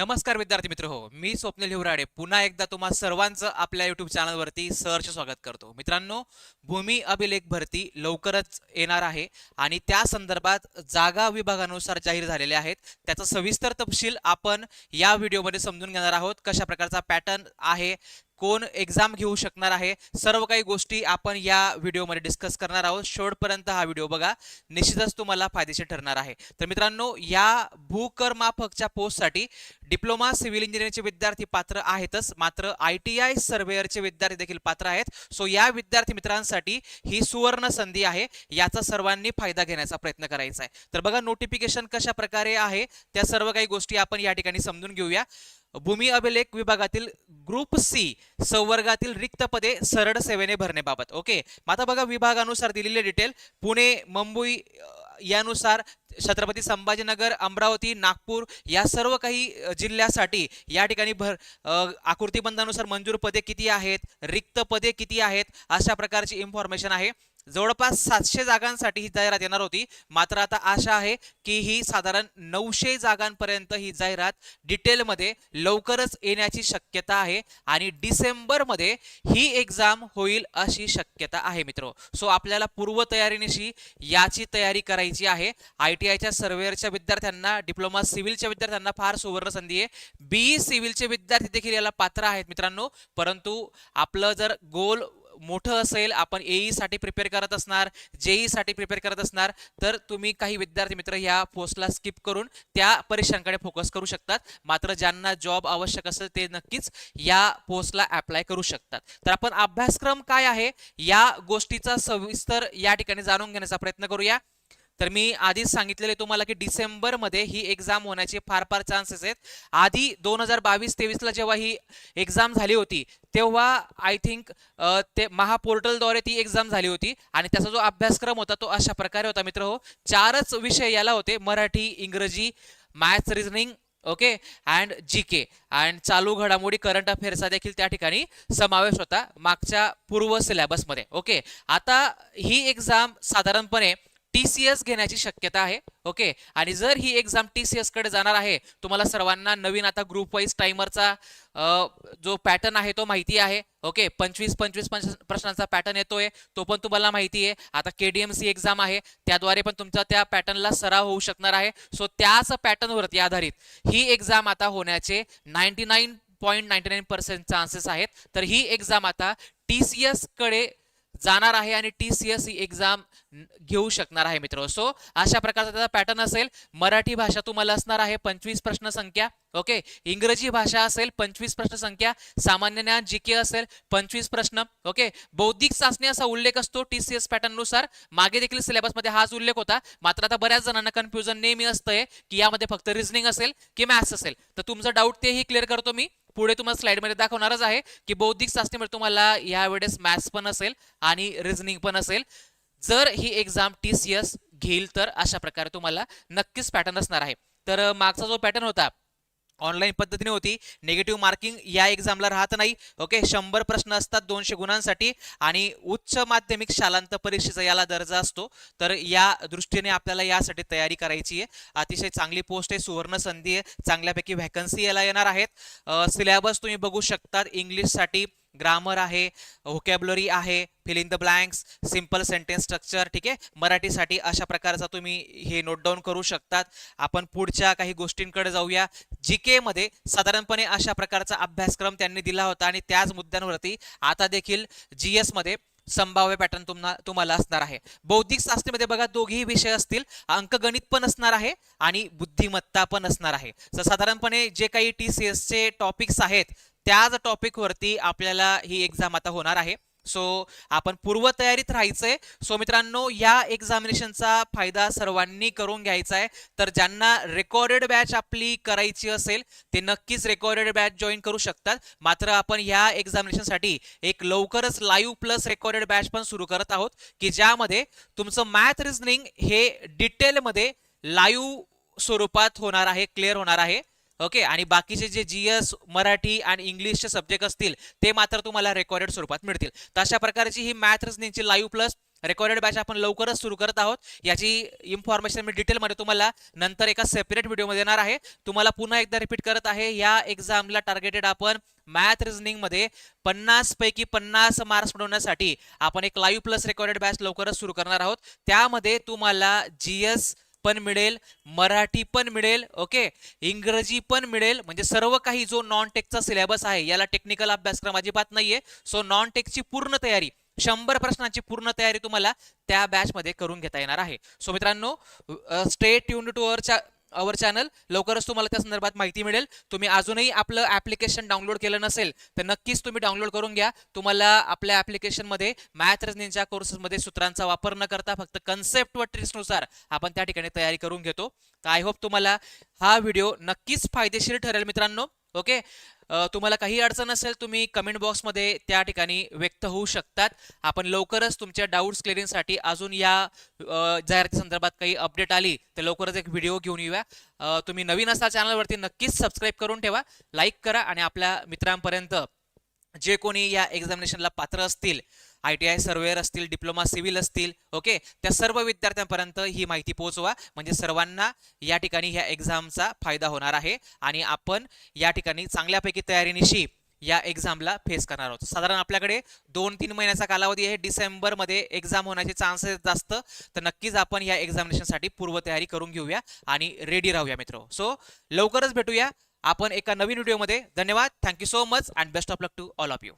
नमस्कार विद्यार्थी मित्र हो मी स्वप्नील हिवराडे. पुन्हा एकदा तुम्हा सर्वांचं आपल्या युट्यूब चॅनलवरती सहर्ष स्वागत करतो. मित्रांनो भूमी अभिलेख भरती लवकरच येणार आहे आणि त्या संदर्भात जागा विभागानुसार जाहीर झालेले आहेत. त्याचा सविस्तर तपशील आपण या व्हिडिओमध्ये समजून घेणार आहोत. कशा प्रकारचा पॅटर्न आहे कोण एक्झाम घेऊ शकणार आहे सर्व काही गोष्टी आपण या व्हिडिओमध्ये डिस्कस करणार आहोत. शेवटपर्यंत हा व्हिडिओ बघा. निश्चितच तुम्हाला फायदेशीर ठरणार आहे. तर मित्रांनो या भूकरमाफकच्या पोस्टसाठी डिप्लोमा सिव्हिल इंजिनिअरिंगचे विद्यार्थी पात्र आहेतच मात्र आय टी आय सर्वेअरचे विद्यार्थी देखील पात्र आहेत. सो या विद्यार्थी मित्रांसाठी ही सुवर्ण संधी आहे. याचा सर्वांनी फायदा घेण्याचा प्रयत्न करायचा आहे. तर बघा नोटिफिकेशन कशा प्रकारे आहे त्या सर्व काही गोष्टी आपण या ठिकाणी समजून घेऊया. भूमी अभिलेख विभागातील ग्रुप सी संवर्गातील रिक्त पदे सरळ सेवेने भरण्याबाबत. ओके मग आता बघा विभागानुसार दिलेले डिटेल पुणे मुंबई यानुसार छत्रपती संभाजीनगर अमरावती नागपूर या सर्व काही जिल्ह्यासाठी या ठिकाणी भर आकृतीबंधानुसार मंजूर पदे किती आहेत रिक्त पदे किती आहेत अशा प्रकारची इन्फॉर्मेशन आहे. जवळपास सातशे जागांसाठी ही जाहिरात येणार होती. मात्र आता आशा आहे की ही साधारण नऊशे जागांपर्यंत ही जाहिरात डिटेलमध्ये लवकरच येण्याची शक्यता आहे आणि डिसेंबरमध्ये ही एक्झाम होईल अशी शक्यता आहे मित्र. सो आपल्याला पूर्वतयारीनिशी याची तयारी करायची आहे. आय टी आयच्या सर्वेअरच्या विद्यार्थ्यांना डिप्लोमा सिव्हिलच्या विद्यार्थ्यांना फार सुवर्ण संधी आहे. बीई सिव्हिलचे विद्यार्थी देखील याला पात्र आहेत मित्रांनो. परंतु आपलं जर गोल मोठं असेल आपण एईसाठी प्रिपेअर करत असणार जेईसाठी प्रिपेअर करत असणार तर तुम्ही काही विद्यार्थी मित्र ह्या पोस्टला स्किप करून त्या परीक्षांकडे फोकस करू शकतात. मात्र ज्यांना जॉब आवश्यक असेल ते नक्कीच या पोस्टला अप्लाय करू शकतात. तर आपण अभ्यासक्रम काय आहे या गोष्टीचा सविस्तर या ठिकाणी जाणून घेण्याचा प्रयत्न करूया. तर मी आधीच सांगितलेले तुम्हाला की डिसेंबरमध्ये ही एक्झाम होण्याचे फार फार चान्सेस आहेत. आधी दोन हजार बावीस तेवीसला जेव्हा ही एक्झाम झाली होती तेव्हा आय थिंक ते महापोर्टलद्वारे ती एक्झाम झाली होती आणि त्याचा जो अभ्यासक्रम होता तो अशा प्रकारे होता मित्र हो. चारच विषय याला होते मराठी इंग्रजी maths reasoning okay and G K and चालू घडामोडी करंट अफेअर्सचा देखील त्या ठिकाणी समावेश होता मागच्या पूर्व सिलेबसमध्ये ओके. आता ही एक्झाम साधारणपणे टी सी एस घेण्याची शक्यता आहे. ओके आणि जर ही एक्झाम टी सी कडे जाणार आहे तुम्हाला सर्वांना नवीन आता ग्रुप वाईज टाइमरचा जो पॅटर्न आहे तो माहिती आहे. ओके पंचवीस पंचवीस पंच- प्रश्नांचा पॅटर्न येतोय. तो पण तुम्हाला माहिती आहे. आता K D M C exam आहे. त्याद्वारे पण तुमचा त्या पॅटर्नला सराव होऊ शकणार आहे. सो त्याच पॅटर्नवरती आधारित ही एक्झाम आता होण्याचे ninety nine point ninety nine percent chances आहेत. तर ही एक्झाम आता टी सी एसकडे जाणार आहे आणि टी सी एस ही एक्झाम घेऊ शकणार आहे मित्र. सो अशा प्रकारचा त्याचा पॅटर्न असेल. मराठी भाषा तुम्हाला असणार आहे पंचवीस प्रश्न संख्या. ओके इंग्रजी भाषा असेल पंचवीस प्रश्न संख्या. सामान्य ज्ञान जी के असेल पंचवीस प्रश्न. ओके बौद्धिक चाचणी असा उल्लेख असतो टी सी एस पॅटर्ननुसार. मागे देखील सिलेबसमध्ये हाच उल्लेख होता. मात्र आता बऱ्याच जणांना कन्फ्युजन नेहमी असतंय की यामध्ये फक्त रिझनिंग असेल की मॅथ्स असेल. तर तुमचं डाऊट तेही क्लिअर करतो मी. पुढे तुम्हाला स्लाइडमध्ये दाखवणारच आहे की बौद्धिक चाचणीमध्ये तुम्हाला यावेळेस मॅथ्स पण असेल आणि रिझनिंग पण असेल. जर ही एक्झाम टी सी एस घेईल तर अशा प्रकारे तुम्हाला नक्कीच पॅटर्न असणार आहे. तर मागचा जो पॅटर्न होता ऑनलाईन पद्धतीने होती. निगेटिव्ह मार्किंग या एक्झामला राहत नाही. ओके शंभर प्रश्न असतात दोनशे गुणांसाठी आणि उच्च माध्यमिक शालांत परीक्षेचा याला दर्जा असतो. तर या दृष्टीने आपल्याला यासाठी तयारी करायची आहे. अतिशय चांगली पोस्ट आहे सुवर्ण संधी आहे. चांगल्यापैकी व्हॅकन्सी याला येणार आहेत. सिलेबस तुम्ही बघू शकतात. इंग्लिशसाठी ग्रामर आहे व्होकॅबलरी आहे fill in the blanks simple sentence structure ठीक आहे? मराठीसाठी अशा प्रकारचा तुम्ही हे नोट डाऊन करू शकतात. आपण पुढच्या काही गोष्टींकडे जाऊया. जी के मध्ये साधारणपणे अशा प्रकारचा अभ्यासक्रम त्यांनी दिला होता आणि त्याच मुद्द्यांवरती आता देखील जी एसमध्ये संभाव्य पॅटर्न तुम्हाला तुम्हाला असणार आहे. बौद्धिक शास्त्रीमध्ये बघा दोघेही विषय असतील. अंकगणित पण असणार आहे आणि बुद्धिमत्ता पण असणार आहे. तर साधारणपणे जे काही टी सी एसचे टॉपिक्स आहेत त्याच टॉपिकवरती आपल्याला ही एक्झाम आता होणार आहे. सो आपण पूर्वतयारीत राहायचंय. सो मित्रांनो या एक्झामिनेशनचा फायदा सर्वांनी करून घ्यायचा आहे तर ज्यांना रेकॉर्डेड बॅच आपली करायची असेल ते नक्कीच रेकॉर्डेड बॅच जॉईन करू शकतात. मात्र आपण ह्या एक्झामिनेशनसाठी एक लवकरच लाईव्ह प्लस रेकॉर्डेड बॅच पण सुरू करत आहोत की ज्यामध्ये तुमचं मॅथ रिझनिंग हे डिटेलमध्ये लाईव्ह स्वरूपात होणार आहे क्लिअर होणार आहे. ओके आणि बाकीचे जे जी एस मराठी आणि इंग्लिशचे सब्जेक्ट असतील ते मात्र तुम्हाला रेकॉर्डेड स्वरूपात मिळतील. तर अशा प्रकारची ही मॅथ रिझनिंगची लाईव्ह प्लस रेकॉर्डेड बॅच आपण लवकरच सुरू करत आहोत. याची इन्फॉर्मेशन मी डिटेलमध्ये तुम्हाला नंतर एका सेपरेट व्हिडिओमध्ये देणार आहे. तुम्हाला पुन्हा एकदा रिपीट करत आहे या एक्झामला टार्गेटेड आपण मॅथ रिझनिंगमध्ये पन्नास पैकी पन्नास मार्क्स मिळवण्यासाठी आपण एक लाईव्ह प्लस रेकॉर्डेड बॅच लवकरच सुरू करणार आहोत. त्यामध्ये तुम्हाला जीएस पण मिळेल मराठी पण मिळेल ओके? इंग्रजी पण मिळेल. म्हणजे सर्व काही जो नॉन टेकचा सिलेबस आहे याला टेक्निकल अभ्यासक्रम अजिबात नाहीये. सो नॉन टेकची पूर्ण तयारी शंभर प्रश्नांची पूर्ण तयारी तुम्हाला त्या बॅचमध्ये करून घेता येणार आहे. सो मित्रांनो stay tune to our channel लवकरच तुम्हाला त्या संदर्भात माहिती मिळेल. तुम्ही अजूनही आपलं ॲप्लिकेशन डाउनलोड केलं नसेल तर नक्कीच तुम्ही डाउनलोड करून घ्या. तुम्हाला आपल्या ॲप्लिकेशनमध्ये मॅथ रिझनिंगच्या कोर्सेसमध्ये सूत्रांचा वापर न करता फक्त कन्सेप्ट व ट्रिक्सनुसार आपण त्या ठिकाणी तयारी करून घेतो. तर आय होप तुम्हाला हा व्हिडिओ नक्कीच फायदेशीर ठरेल मित्रांनो. ओके? तुम्हाला काही अडचण असेल तुम्ही कमेंट बॉक्समध्ये त्या ठिकाणी व्यक्त होऊ शकतात. आपण लवकरच तुमच्या डाऊट्स क्लिअरिंगसाठी अजून या जाहिराती संदर्भात काही अपडेट आली तर लवकरच एक व्हिडिओ घेऊन येऊया. तुम्ही नवीन असाल चॅनलवरती नक्कीच सबस्क्राईब करून ठेवा लाईक करा आणि आपल्या मित्रांपर्यंत जे कोणी या एक्झामिनेशनला पात्र असतील आय टी आय सर्वेअर असतील डिप्लोमा सिव्हिल असतील ओके? त्या सर्व विद्यार्थ्यांपर्यंत ही माहिती पोहोचवा. म्हणजे सर्वांना या ठिकाणी ह्या एक्झामचा फायदा होणार आहे आणि आपण या ठिकाणी चांगल्यापैकी तयारीनिशी या एक्झामला फेस करणार आहोत. साधारण आपल्याकडे दोन तीन महिन्याचा कालावधी आहे. डिसेंबरमध्ये एक्झाम होण्याचे चान्सेस जास्त. तर नक्कीच आपण या एक्झामिनेशनसाठी पूर्वतयारी करून घेऊया आणि रेडी राहूया मित्र. सो लवकरच भेटूया. आपण एका नवीन व्हिडिओमध्ये. धन्यवाद. Thank you so much and best of luck to all of you.